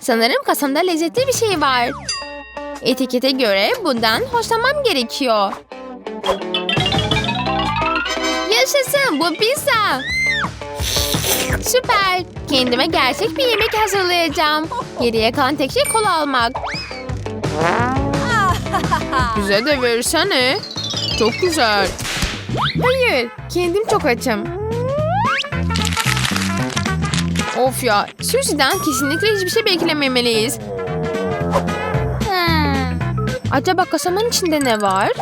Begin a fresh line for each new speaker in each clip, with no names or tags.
Sanırım kasamda lezzetli bir şey var. Etikete göre bundan hoşlanmam gerekiyor. Yaşasın bu pizza. Süper. Kendime gerçek bir yemek hazırlayacağım. Geriye kalan tek şey kola almak.
Bize de versene. Çok güzel.
Hayır, kendim çok açım. Of ya, Susie'den kesinlikle hiçbir şey beklememeliyiz. Hmm. Acaba kasamın içinde ne var?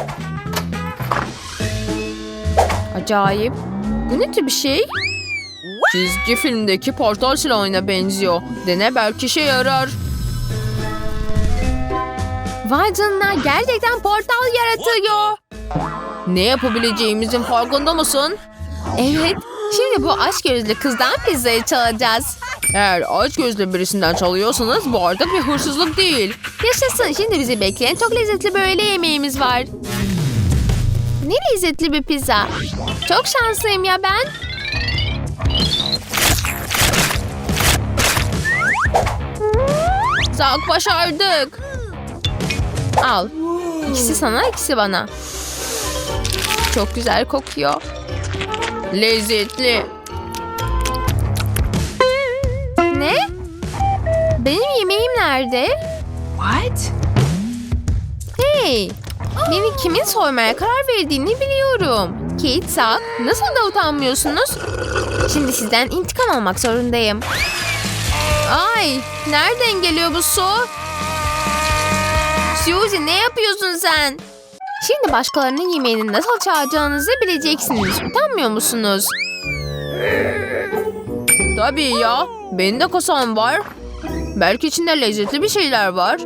Acayip. Bu ne tür bir şey?
Çizgi filmdeki portal silahına benziyor. Dene belki işe yarar.
Vay canına gerçekten portal yaratıyor.
Ne yapabileceğimizin farkında mısın?
Evet, şimdi bu aşk gözlü kızdan pizzayı çalacağız.
Eğer aç gözlü birisinden çalıyorsanız bu artık bir hırsızlık değil.
Yaşasın şimdi bizi bekleyen çok lezzetli bir öğle yemeğimiz var. Ne lezzetli bir pizza. Çok şanslıyım ya ben.
Zak başardık.
Al. İkisi sana ikisi bana. Çok güzel kokuyor.
Lezzetli.
Ne? Benim yemeğim nerede?
What?
Hey! Beni kimin soymaya karar verdiğini biliyorum. Kate, Zach, nasıl da utanmıyorsunuz? Şimdi sizden intikam almak zorundayım. Ay! Nereden geliyor bu su? Suzy ne yapıyorsun sen? Şimdi başkalarının yemeğini nasıl çalacağınızı bileceksiniz. Utanmıyor musunuz?
Tabii ya. Benim de kasam var. Belki içinde lezzetli bir şeyler var.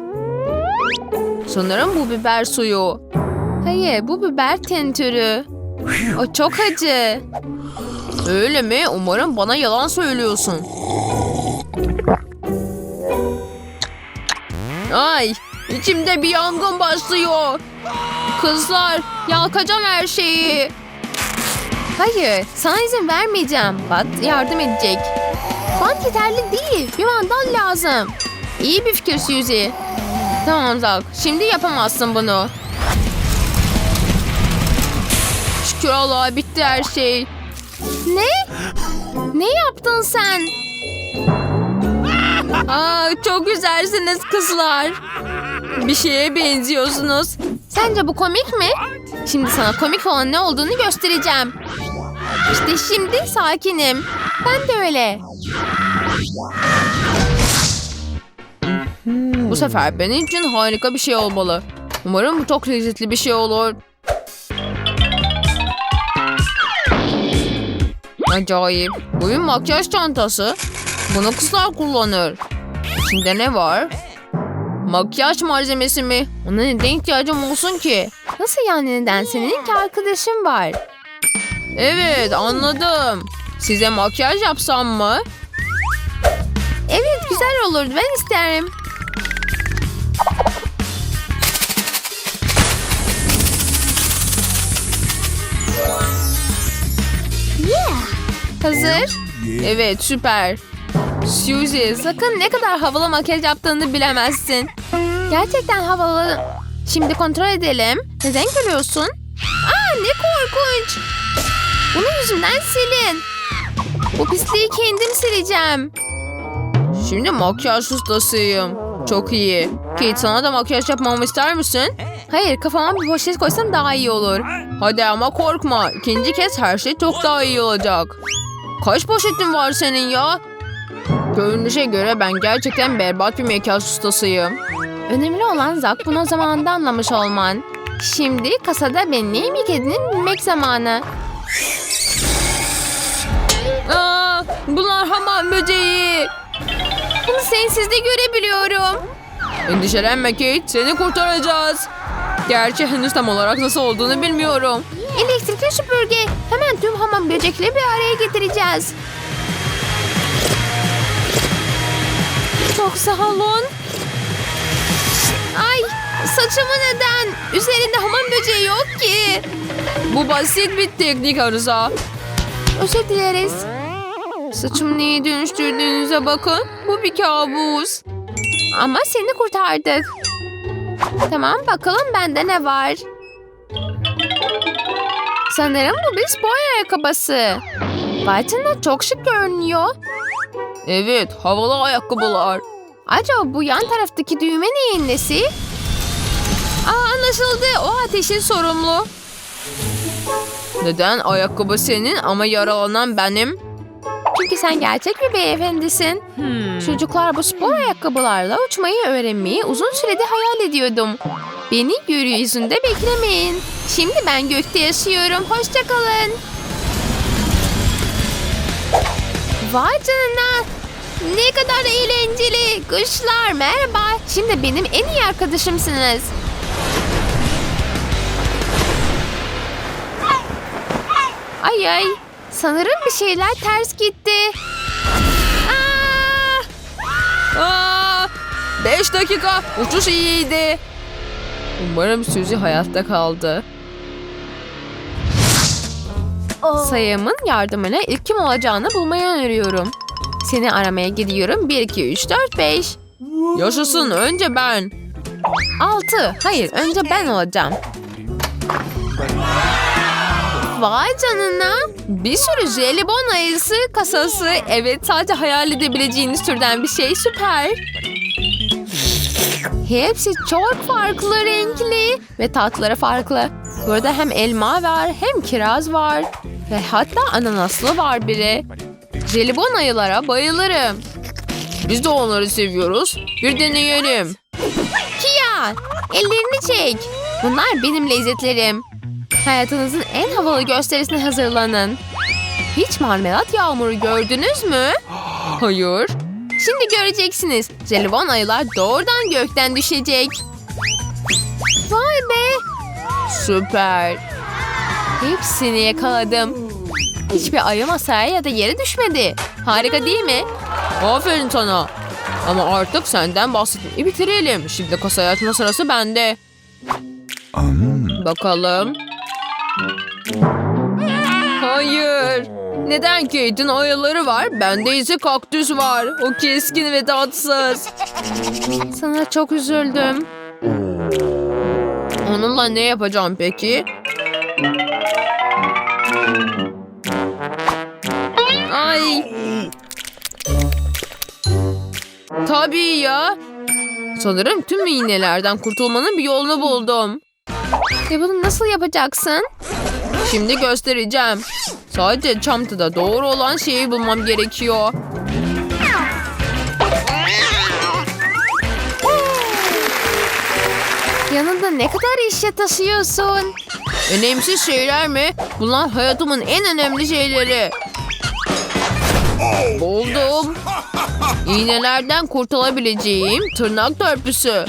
Sanırım bu biber suyu.
Hayır, bu biber tentürü. O çok acı.
Öyle mi? Umarım bana yalan söylüyorsun. Ay, içimde bir yangın başlıyor. Kızlar, yakacağım her şeyi.
Hayır, sana izin vermeyeceğim. Bat yardım edecek. Bant yeterli değil, bir mandal lazım.
İyi bir fikir Suzy. Tamam Zak, şimdi yapamazsın bunu. Şükür Allah'a bitti her şey.
Ne? Ne yaptın sen?
Aa, çok güzelsiniz kızlar. Bir şeye benziyorsunuz.
Sence bu komik mi? Şimdi sana komik olan ne olduğunu göstereceğim. İşte şimdi sakinim. Ben de öyle.
Bu sefer benim için harika bir şey olmalı. Umarım bu çok lezzetli bir şey olur. Acayip. Bu bir makyaj çantası. Bunu kızlar kullanır. İçinde ne var? Makyaj malzemesi mi? Ona neden ihtiyacım olsun ki?
Nasıl yani neden? Senin ki arkadaşın var.
Evet anladım. Size makyaj yapsam mı?
Evet güzel olurdu ben isterim. Hazır.
Evet süper.
Suzy sakın ne kadar havalı makyaj yaptığını bilemezsin. Gerçekten havalı. Şimdi kontrol edelim. Neden görüyorsun? Aa ne korkunç. Bunun yüzünden silin. Bu pisliği kendim sileceğim.
Şimdi makyaj ustasıyım. Çok iyi. Kate sana da makyaj yapmamı ister misin?
Hayır kafama bir poşet koysam daha iyi olur.
Hadi ama korkma. İkinci kez her şey çok daha iyi olacak. Kaç poşetin var senin ya? Görünüşe göre ben gerçekten berbat bir makyaj ustasıyım.
Önemli olan Zak bunu zamanında anlamış olman. Şimdi kasada ben neyim yediğini bilmek zamanı.
Aa, bunlar hamam böceği.
Bunu sensiz de görebiliyorum.
Endişelenme Kate, seni kurtaracağız. Gerçi henüz tam olarak nasıl olduğunu bilmiyorum.
Elektrikli süpürge. Hemen tüm hamam böcekleri bir araya getireceğiz. Çok sağ olun. Ay saçımı neden? Üzerinde hamam böceği yok ki.
Bu basit bir teknik arıza.
Özür dileriz.
Saçımı neye dönüştürdüğünüze bakın. Bu bir kabus.
ama seni kurtardık. Tamam bakalım bende ne var. Sanırım bu bir spor ayakkabısı. Bartın'da çok şık görünüyor.
Evet, havalı ayakkabılar.
Acaba bu yan taraftaki düğme neyin nesi? Aa anlaşıldı. O ateşin sorumlu.
Neden ayakkabı senin ama yaralanan benim?
Çünkü sen gerçek bir beyefendisin. Çocuklar bu spor ayakkabılarla uçmayı öğrenmeyi uzun süredir hayal ediyordum. Beni gökyüzünde beklemeyin. Şimdi ben gökte yaşıyorum. Hoşçakalın. Vay canına. Ne kadar eğlenceli. Kuşlar merhaba. Şimdi benim en iyi arkadaşımsınız. Ay ay. Sanırım bir şeyler ters gitti. Aa!
Aa, beş dakika, uçuş iyiydi. Umarım Suzy hayatta kaldı.
Sayımın yardımıyla ilk kim olacağını bulmayı öneriyorum. Seni aramaya gidiyorum. 1, 2, 3, 4, 5.
Yaşasın, önce ben.
6. Hayır önce ben olacağım. Vay canına. Bir sürü jelibon ayısı kasası. Evet sadece hayal edebileceğiniz türden bir şey. Süper. Hepsi çok farklı renkli ve tatları farklı. Burada hem elma var hem kiraz var. Ve hatta ananaslı var biri. Jelibon ayılara bayılırım.
Biz de onları seviyoruz. Bir deneyelim.
Kia, ellerini çek. Bunlar benim lezzetlerim. Hayatınızın en havalı gösterisine hazırlanın. Hiç marmelat yağmuru gördünüz mü?
Hayır.
Şimdi göreceksiniz. Jelibon ayılar doğrudan gökten düşecek.
Süper.
Hepsini yakaladım. Hiçbir ayı masaya ya da yere düşmedi. Harika değil mi?
Aferin sana. Ama artık senden bahsetmeyi bitirelim. Şimdi kasayı açma sırası bende. Bakalım. Hayır. Neden Kate'in ayıları var? Bende ise kaktüs var. O keskin ve tatsız.
Sana çok üzüldüm.
Onunla ne yapacağım peki? Ay. Tabii ya. Sanırım tüm iğnelerden kurtulmanın bir yolunu buldum.
E bunu nasıl yapacaksın?
Şimdi göstereceğim. Sadece çantada doğru olan şeyi bulmam gerekiyor.
Ne kadar eşya taşıyorsun?
Önemsiz şeyler mi? Bunlar hayatımın en önemli şeyleri. Buldum. İğnelerden kurtulabileceğim tırnak törpüsü.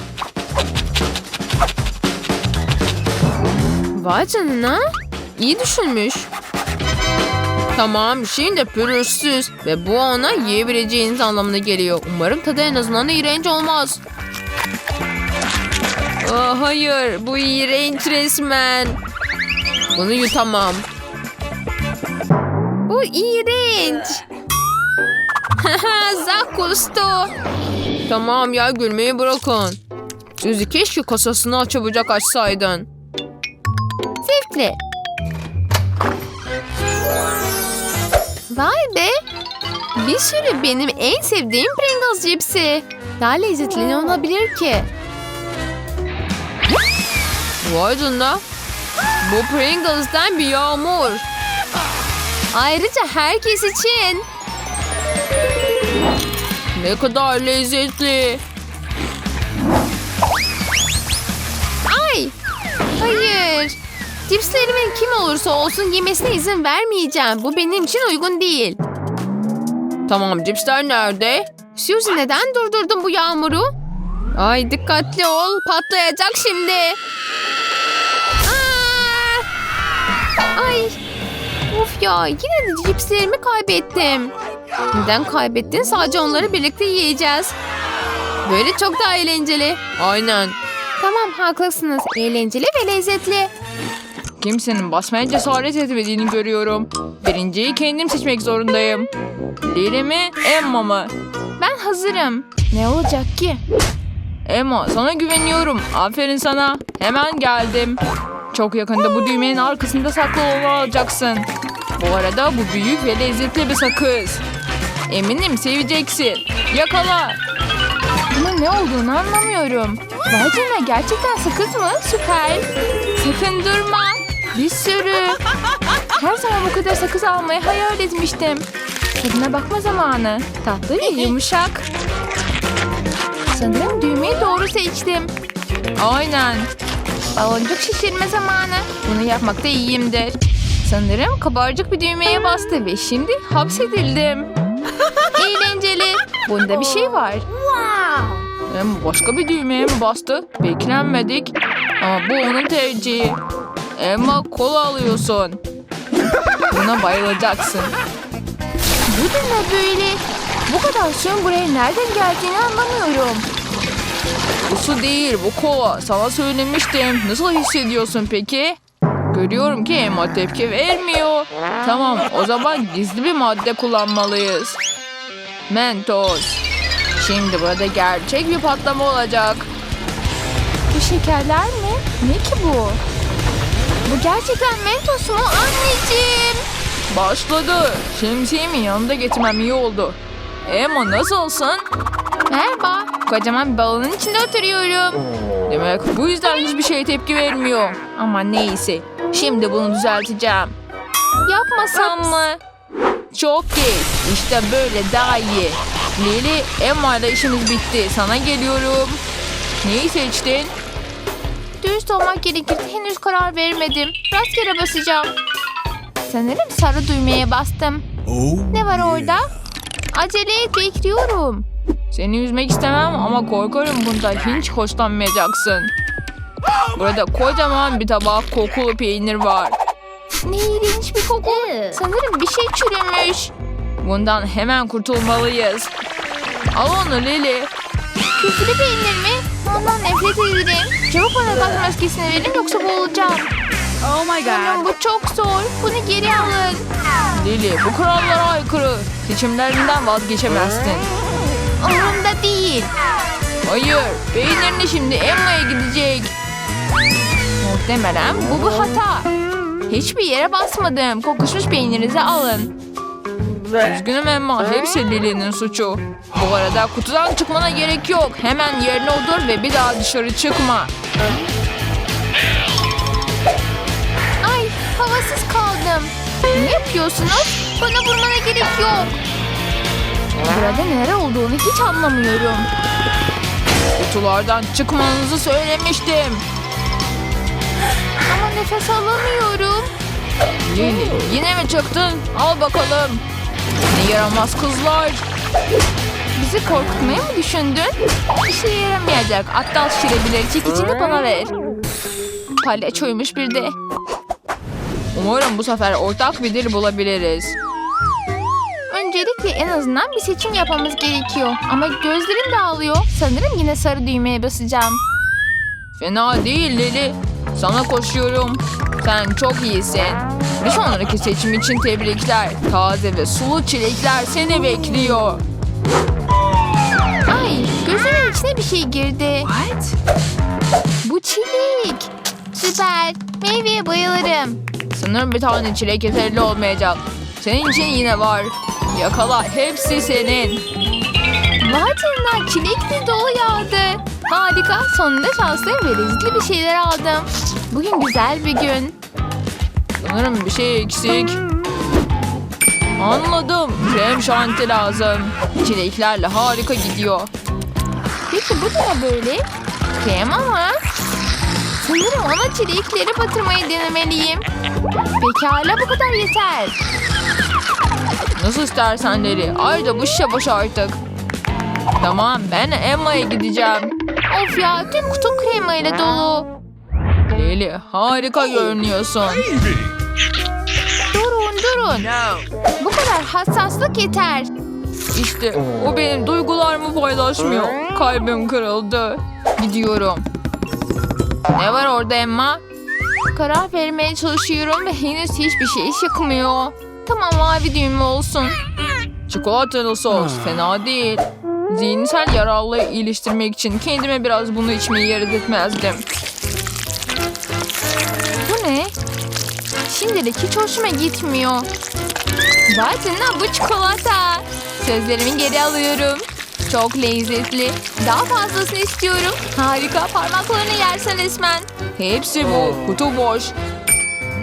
Vay canına.
İyi düşünmüş. Tamam şimdi pürüzsüz ve bu ona yiyebileceğiniz anlamına geliyor. Umarım tadı en azından iğrenç olmaz. Aa, hayır bu iğrenç resmen. Bunu yutamam.
Bu iğrenç. Zak kustu.
Tamam ya gülmeyi bırakın. Suzy keşke kasasını çabucak açsaydın.
Zevkli. Vay be. Bir sürü benim en sevdiğim Pringles cipsi. Daha lezzetli ne olabilir ki?
Vay canına. Bu Pringles'ten bir yağmur.
Ayrıca herkes için.
Ne kadar lezzetli.
Ay. Hayır. Cipslerimin kim olursa olsun yemesine izin vermeyeceğim. Bu benim için uygun değil.
Tamam cipsler nerede?
Suzy neden durdurdun bu yağmuru? Ay dikkatli ol. Patlayacak şimdi. Ay. Of ya yine de cipslerimi kaybettim. Neden kaybettin? Sadece onları birlikte yiyeceğiz. Böyle çok daha eğlenceli.
Aynen.
Tamam haklısınız. Eğlenceli ve lezzetli.
Kimsenin basmaya cesaret etmediğini görüyorum. Birinciyi kendim seçmek zorundayım. Lili mi, Emma mı?
Ben hazırım. Ne olacak ki?
Emma sana güveniyorum. Aferin sana. Hemen geldim. Çok yakında bu düğmenin arkasında saklı olacaksın. Bu arada bu büyük ve lezzetli bir sakız. Eminim seveceksin. Yakala. Bunun ne olduğunu anlamıyorum. Vay canına gerçekten sakız mı? Süper. Sakın durma. Bir sürü. Her zaman bu kadar sakız almayı hayal etmiştim. Tadına bakma zamanı. Tatlı ve yumuşak. Sanırım düğmeyi doğru seçtim. Aynen. Baloncuk şişirme zamanı. Bunu yapmakta iyiyimdir. Sanırım kabarcık bir düğmeye bastı ve şimdi hapsedildim. Eğlenceli. Bunda bir şey var. Hem başka bir düğmeye mi bastı? Beklenmedik. Ama bu onun tercihi. Emma kola alıyorsun. Buna bayılacaksın. Bu da ne böyle? Bu kadar suyun buraya nereden geldiğini anlamıyorum. Bu su değil bu kola. Sana söylemiştim. Nasıl hissediyorsun peki? Görüyorum ki Emma tepki vermiyor. Tamam o zaman gizli bir madde kullanmalıyız. Mentos. Şimdi burada gerçek bir patlama olacak. Bu şekerler mi? Ne ki bu? Bu gerçekten Mentos mu anneciğim? Başladı. Şemsiyemin yanında getirmem iyi oldu. Emma nasılsın? Merhaba. Kocaman bir balonun içinde oturuyorum. Demek bu yüzden hiçbir şeye tepki vermiyor. Ama neyse. Şimdi bunu düzelteceğim. Yapmasam mı? Çok geç. İşte böyle daha iyi. Lili, Emma ile işimiz bitti. Sana geliyorum. Neyi seçtin? Dürüst olmak gerekir. Henüz karar vermedim. Rastgele basacağım. Sanırım sarı düğmeye bastım. Ne var orada? Acele et bekliyorum. Seni üzmek istemem ama korkarım bundan hiç hoşlanmayacaksın. Burada kocaman bir tabak kokulu peynir var. Ne iğrenç bir koku. Sanırım bir şey çürümüş. Bundan hemen kurtulmalıyız. Al onu Lili. Küflü peynir mi? Ondan nefret ederim. Çabuk bana gaz maskesini verin yoksa boğulacağım.
Oh my
Sanırım bu çok zor. Bunu geri alın. Lili bu kurallara aykırı. Seçimlerinden vazgeçemezsin. Umurumda değil. Hayır. Peynirini şimdi Emma'ya gidecek. Muhtemelen bu bir hata. Hiçbir yere basmadım. Kokuşmuş peynirinizi alın. Üzgünüm Emma. Hepsi Lili'nin suçu. Bu arada kutudan çıkmana gerek yok. Hemen yerine otur ve bir daha dışarı çıkma. Ay havasız kaldım. Ne yapıyorsunuz? Bana vurmana gerek yok. Burada neler olduğunu hiç anlamıyorum. Kutulardan çıkmanızı söylemiştim. Ama nefes alamıyorum. Lili yine mi çıktın? Al bakalım. Ne yaramaz kızlar. Bizi korkutmayı mı düşündün? İşe yaramayacak. Aptal şirebilir. Çekicini bana ver. Palyaçoymuş bir de. Umarım bu sefer ortak bir dil bulabiliriz. Öncelikle en azından bir seçim yapmamız gerekiyor. Ama gözlerim dağılıyor. Sanırım yine sarı düğmeye basacağım. Fena değil Lili. Sana koşuyorum. Sen çok iyisin. Bir sonraki seçim için tebrikler. Taze ve sulu çilekler seni bekliyor. Ay gözümün içine bir şey girdi.
What?
Bu çilek. Süper. Meyveye bayılırım. Sanırım bir tane çilek yeterli olmayacak. Senin için yine var. Yakala hepsi senin. Vay canına çilekli dolu yağdı. Harika. Sonunda şanslı ve lezzetli bir şeyler aldım. Bugün güzel bir gün. Sanırım bir şey eksik. Anladım. Krem şanti lazım. Çileklerle harika gidiyor. Peki bu da böyle? Krem ama. Sanırım ona çilekleri batırmayı denemeliyim. Pekala bu kadar yeter. Nasıl istersen Leli. Ayrıca bu şişe boş artık. Tamam ben Emma'ya gideceğim. Of ya tüm kutu krema ile dolu. Leli harika görünüyorsun. Durun durun. Bu kadar hassaslık yeter. İşte o benim duygularımı paylaşmıyor. Kalbim kırıldı. Gidiyorum. Ne var orada Emma? Karar vermeye çalışıyorum ve henüz hiçbir şey çıkmıyor. Tamam mavi düğme olsun. Çikolatalı sos fena değil. Zihinsel yararlılığı iyileştirmek için kendime biraz bunu içmeyi yarat etmezdim. Bu ne? Şimdilik hiç hoşuma gitmiyor. Canına bu çikolata. Sözlerimi geri alıyorum. Çok lezzetli. Daha fazlasını istiyorum. Harika parmaklarını yersen resmen. Hepsi bu. Kutu boş.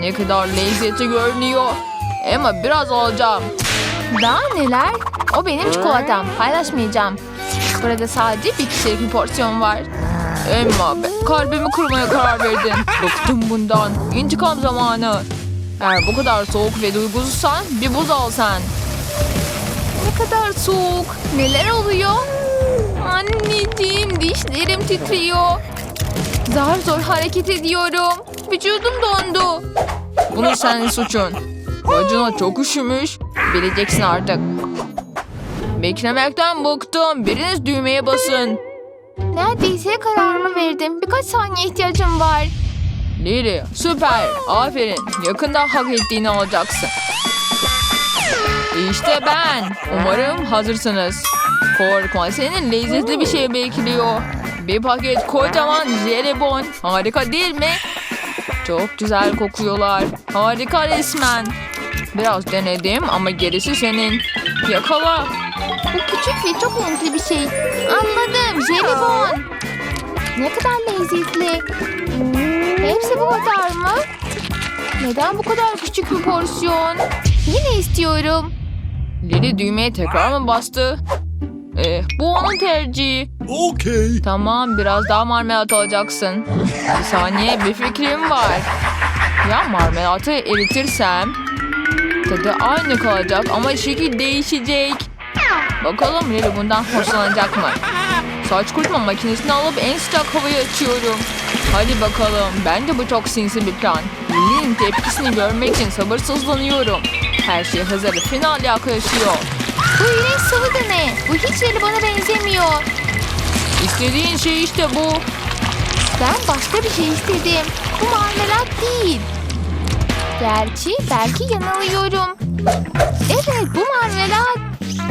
Ne kadar lezzetli görünüyor. Ama biraz alacağım. Daha neler? O benim çikolatam. Paylaşmayacağım. Burada sadece bir kişilik bir porsiyon var. Emma be, kalbimi kırmaya karar verdin. Bıktım bundan. İntikam zamanı. Eğer bu kadar soğuk ve duygusuzsan bir buz al sen. Ne kadar soğuk. Neler oluyor? Anneciğim dişlerim titriyor. Zar zor hareket ediyorum. Vücudum dondu. Bunu senin suçun. Bacına çok üşümüş. Bileceksin artık. Beklemekten bıktım. Biriniz düğmeye basın. Neredeyse kararımı verdim. Birkaç saniye ihtiyacım var. Lili süper. Aferin. Yakında hak ettiğini alacaksın. İşte ben. Umarım hazırsınız. Korkma senin lezzetli bir şey bekliyor. Bir paket kocaman jelibon. Harika değil mi? Çok güzel kokuyorlar. Harika resmen. Biraz denedim ama gerisi senin. Yakala. Bu küçük ve çok renkli bir şey. Anladım. Jelibon. Ne kadar lezzetli. Hepsi bu kadar mı? Neden bu kadar küçük bir porsiyon? Yine istiyorum. Lili düğmeye tekrar mı bastı? Eh, bu onun tercihi.
Okay.
Tamam biraz daha marmelat alacaksın. Bir saniye bir fikrim var. Ya marmelatı eritirsem tadı aynı kalacak ama şekil değişecek. Bakalım Lili bundan hoşlanacak mı? Saç kurutma makinesini alıp en sıcak havayı açıyorum. Hadi bakalım. Bence bu çok sinsi bir plan. Lili'nin tepkisini görmek için sabırsızlanıyorum. Her şey hazır. Final yaklaşıyor. Bu iğrenç sıvı da ne? Bu hiç bana benzemiyor. İstediğin şey işte bu. Ben başka bir şey istedim. Bu marmelat değil. Gerçi belki yanılıyorum. Evet bu marmelat.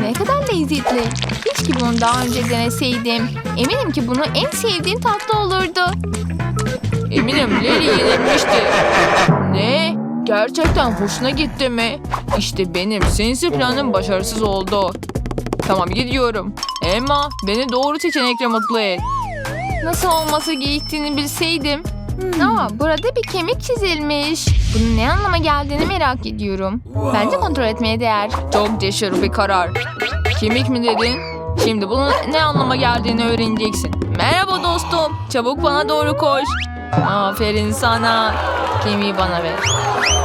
Ne kadar lezzetli. Keşke bunu daha önce deneseydim. Eminim ki bunu en sevdiğin tatlı olurdu. Eminim Leli yenilmişti. Ne? Gerçekten hoşuna gitti mi? İşte benim sinsi planım başarısız oldu. Tamam gidiyorum. Emma beni doğru seçenekle mutlu et. Nasıl olması gerektiğini bilseydim. Aa, burada bir kemik çizilmiş. Bunun ne anlama geldiğini merak ediyorum. Bence kontrol etmeye değer. Çok cesur bir karar. Kemik mi dedin? Şimdi bunun ne anlama geldiğini öğreneceksin. Merhaba dostum. Çabuk bana doğru koş. Aferin sana. Kemiği bana ver.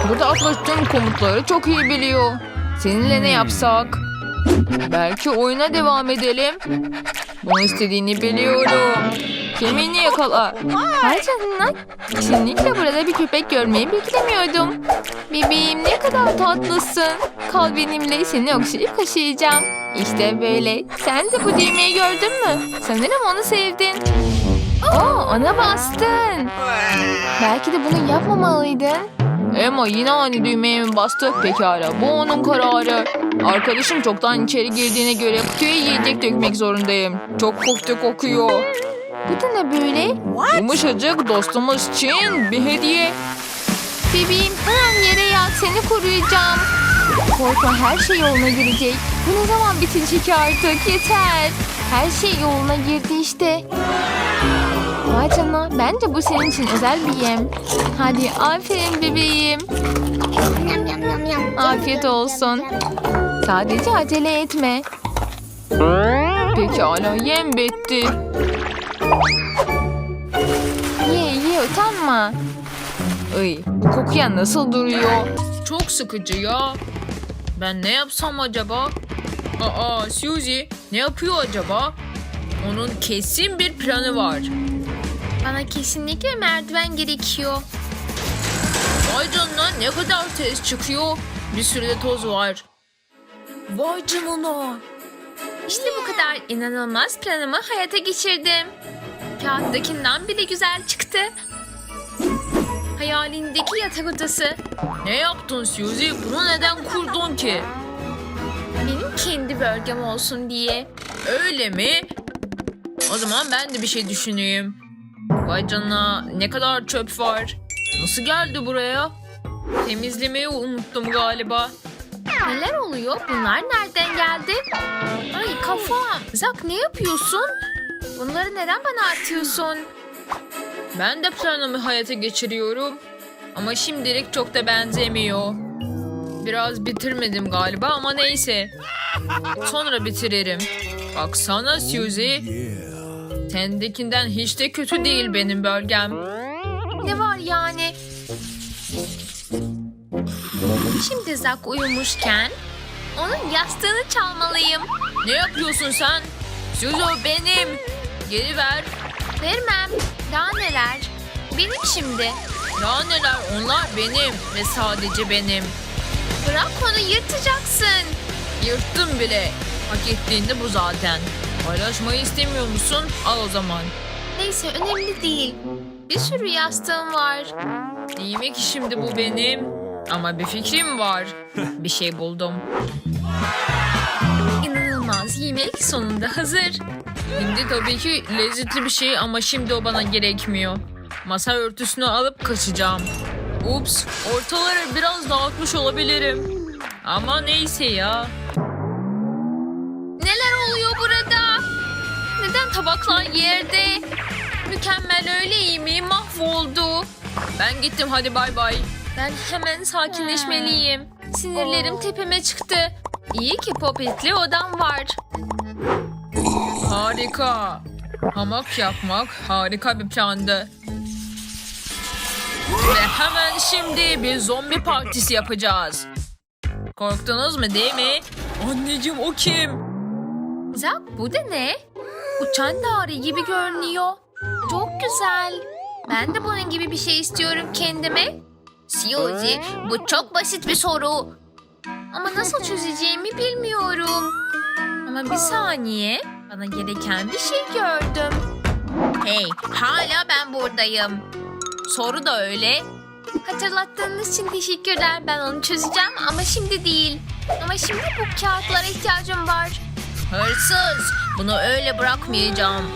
Burada Atlas tüm komutları çok iyi biliyor. Seninle ne yapsak? Belki oyuna devam edelim. Bunu istediğini biliyorum. Kemiğini yakala. Hay canına. Kesinlikle burada bir köpek görmeyi beklemiyordum. Bebeğim ne kadar tatlısın. Kal benimle seni okşayıp kaşıyacağım. İşte böyle. Sen de bu düğmeyi gördün mü? Sanırım onu sevdin. Oo, ona bastın. Belki de bunu yapmamalıydın. Emma yine aynı düğmeye mi bastı? Pekala bu onun kararı. Arkadaşım çoktan içeri girdiğine göre kutuya yiyecek dökmek zorundayım. Çok kötü kokuyor. Bu da ne böyle? Yumuşacık dostumuz için bir hediye. Bebeğim hemen yere yat seni koruyacağım. Korkma her şey yoluna girecek. Bu ne zaman bitecek artık yeter. Her şey yoluna girdi işte. Vay canına bence bu senin için özel bir yem. Hadi aferin bebeğim. Afiyet olsun. Sadece acele etme. Pekala yem bitti. Ye ye utanma. Ay, bu kokuya nasıl duruyor?
Çok sıkıcı ya. Ben ne yapsam acaba? Aa Suzy ne yapıyor acaba? Onun kesin bir planı var.
Bana kesinlikle merdiven gerekiyor.
Vay canına ne kadar tez çıkıyor. Bir sürü de toz var. Vay canına.
İşte bu kadar inanılmaz planımı hayata geçirdim. Kağıttakinden bile güzel çıktı. Hayalindeki yatak odası.
Ne yaptın Suzy? Bunu neden kurdun ki?
Benim kendi bölgem olsun diye.
Öyle mi? O zaman ben de bir şey düşüneyim. Vay canına ne kadar çöp var. Nasıl geldi buraya? Temizlemeyi unuttum galiba.
Neler oluyor? Bunlar nereden geldi? Ay kafam. Zak ne yapıyorsun? Bunları neden bana atıyorsun?
Ben de planımı hayata geçiriyorum. Ama şimdilik çok da benzemiyor. Biraz bitirmedim galiba ama neyse. Sonra bitiririm. Baksana Suzy. Sendekinden hiç de kötü değil benim bölgem.
Ne var yani? Şimdi Zak uyumuşken onun yastığını çalmalıyım.
Ne yapıyorsun sen? Suzy o benim. Geri ver.
Vermem. Daha neler? Benim şimdi.
Ya neler onlar benim ve sadece benim.
Bırak onu yırtacaksın.
Yırttım bile. Hak ettiğinde bu zaten. Paylaşmayı istemiyor musun? Al o zaman.
Neyse önemli değil. Bir sürü yastığım var.
Yemek şimdi bu benim. Ama bir fikrim var. Bir şey buldum.
İnanılmaz yemek sonunda hazır.
Şimdi tabii ki lezzetli bir şey ama şimdi o bana gerekmiyor. Masa örtüsünü alıp kaçacağım. Ups, ortaları biraz dağıtmış olabilirim. Ama neyse ya.
Tabaklar yerde? Mükemmel öyle iyi mi? Mahvoldu.
Ben gittim hadi bay bay.
Ben hemen sakinleşmeliyim. Sinirlerim tepeme çıktı. İyi ki popetli odam var.
Harika. Hamak yapmak harika bir plandı. Ve hemen şimdi bir zombi partisi yapacağız. Korktunuz mu değil mi? Anneciğim o kim?
Zak bu da ne? Uçan daire gibi görünüyor. Çok güzel. Ben de bunun gibi bir şey istiyorum kendime. Suzy bu çok basit bir soru. Ama nasıl çözeceğimi bilmiyorum. Ama bir saniye. Bana gereken bir şey gördüm. Hey hala ben buradayım. Soru da öyle. Hatırlattığınız için teşekkürler. Ben onu çözeceğim ama şimdi değil. Ama şimdi bu kağıtlara ihtiyacım var.
Hırsız. Bunu öyle bırakmayacağım.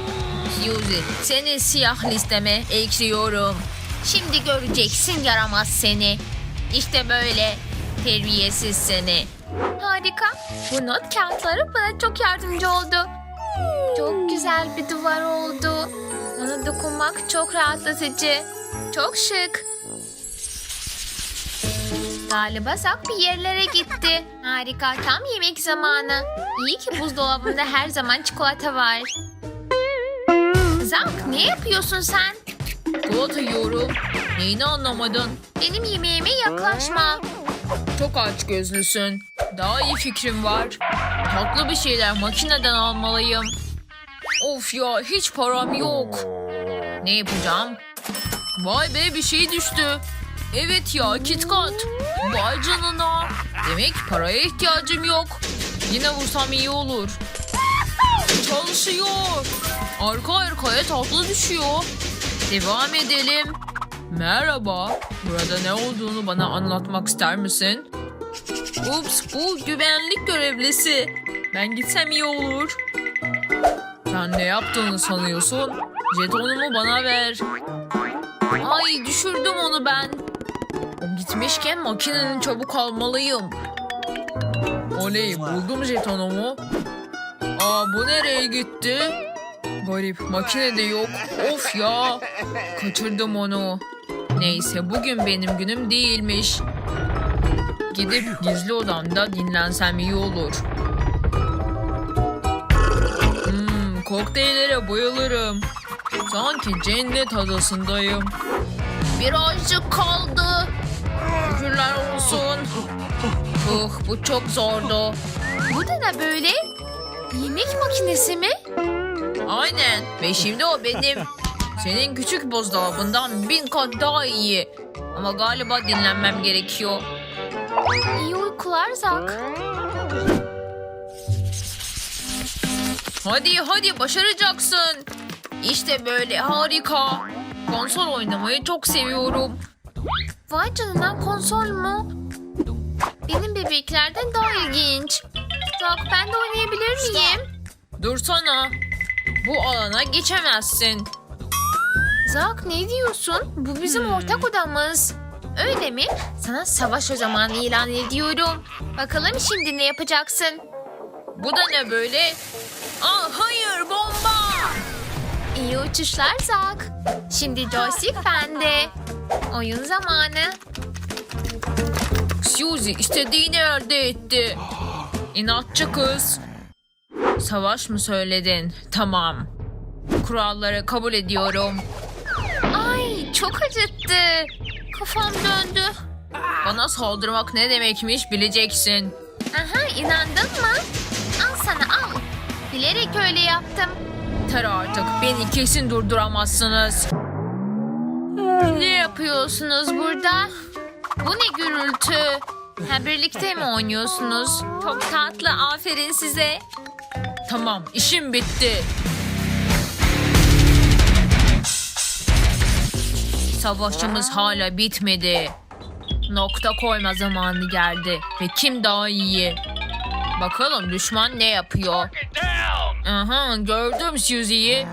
Suzy senin siyah listeme ekliyorum.
Şimdi göreceksin yaramaz seni. İşte böyle. Terbiyesiz seni. Harika. Bu not kağıtları bana çok yardımcı oldu. Çok güzel bir duvar oldu. Ona dokunmak çok rahatlatıcı. Çok şık. Galiba Zak bir yerlere gitti. Harika tam yemek zamanı. İyi ki buzdolabında her zaman çikolata var. Zak ne yapıyorsun sen?
Çikolata yiyorum. Neyini anlamadın?
Benim yemeğime yaklaşma.
Çok aç gözlüsün. Daha iyi fikrim var. Tatlı bir şeyler makineden almalıyım. Of ya hiç param yok. Ne yapacağım? Vay be bir şey düştü. Evet ya KitKat. Vay canına. Demek paraya ihtiyacım yok. Yine vursam iyi olur. Çalışıyor. Arka arkaya tatlı düşüyor. Devam edelim. Merhaba. Burada ne olduğunu bana anlatmak ister misin? Ups bu güvenlik görevlisi. Ben gitsem iyi olur. Sen ne yaptığını sanıyorsun? Jetonumu bana ver. Ay düşürdüm onu ben. Gitmişken makinenin çabuk almalıyım. Oley buldum jetonumu. Aa bu nereye gitti? Garip makine de yok. Of ya. Kaçırdım onu. Neyse bugün benim günüm değilmiş. Gidip gizli odamda dinlensem iyi olur. Hmm, kokteyllere bayılırım. Sanki cennet adasındayım. Birazcık kaldı. Şükürler olsun. Uh, bu çok zordu.
Bu da ne böyle? Yemek makinesi mi?
Aynen. Ve şimdi o benim. Senin küçük buzdolabından bin kat daha iyi. Ama galiba dinlenmem gerekiyor.
İyi uykular Zak.
Hadi hadi başaracaksın. İşte böyle harika. Konsol oynamayı çok seviyorum.
Vay canına konsol mu? Benim bebeklerden daha ilginç. Zak ben de oynayabilir miyim?
Dursana. Bu alana geçemezsin.
Zak ne diyorsun? Bu bizim ortak odamız. Öyle mi? Sana savaş o zaman ilan ediyorum. Bakalım şimdi ne yapacaksın?
Bu da ne böyle? Aa, hayır bomba.
İyi uçuşlar Zak. Şimdi joystick bende. Oyun zamanı.
Suzy istediğini elde etti. İnatçı kız. Savaş mı söyledin? Tamam. Kuralları kabul ediyorum.
Ay çok acıttı. Kafam döndü.
Bana saldırmak ne demekmiş bileceksin.
Aha inandın mı? Al sana al. Bilerek öyle yaptım.
Yeter artık. Beni kesin durduramazsınız.
Ne yapıyorsunuz burada? Bu ne gürültü? Ha birlikte mi oynuyorsunuz? Çok tatlı aferin size.
Tamam işim bitti. Savaşımız hala bitmedi. Nokta koyma zamanı geldi. Ve kim daha iyi? Bakalım düşman ne yapıyor? Aha gördüm Suzy'yi.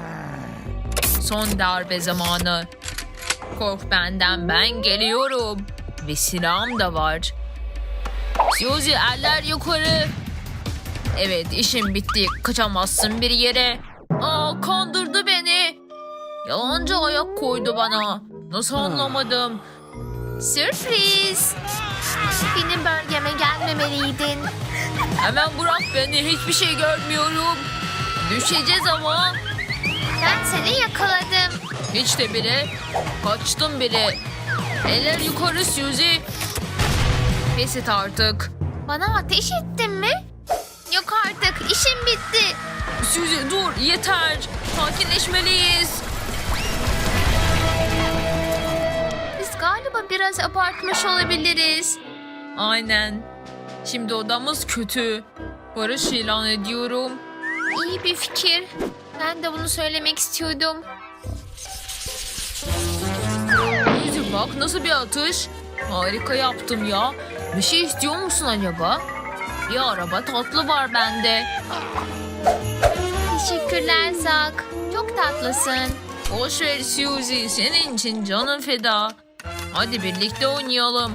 Son darbe zamanı. Kork benden ben geliyorum. Ve silahım da var. Suzy eller yukarı. Evet işim bitti. Kaçamazsın bir yere. Aa kandırdı beni. Yalancı ayak koydu bana. Nasıl anlamadım?
Sürpriz. Benim bölgeme gelmemeliydin.
Hemen bırak beni. Hiçbir şey görmüyorum. Düşeceğiz ama.
Ben seni yakaladım.
Hiç de bile. Kaçtım bile. Eller yukarı Suzy. Pes et artık.
Bana ateş ettin mi? Yok artık işim bitti.
Suzy dur yeter. Sakinleşmeliyiz.
Biz galiba biraz abartmış olabiliriz.
Aynen. Şimdi odamız kötü. Barış ilan ediyorum.
İyi bir fikir. Ben de bunu söylemek istiyordum.
Bak nasıl bir atış. Harika yaptım ya. Bir şey istiyor musun acaba? Bir araba tatlı var bende.
Teşekkürler Zak. Çok tatlısın.
Boş ver Suzy. Senin için canım feda. Hadi birlikte oynayalım.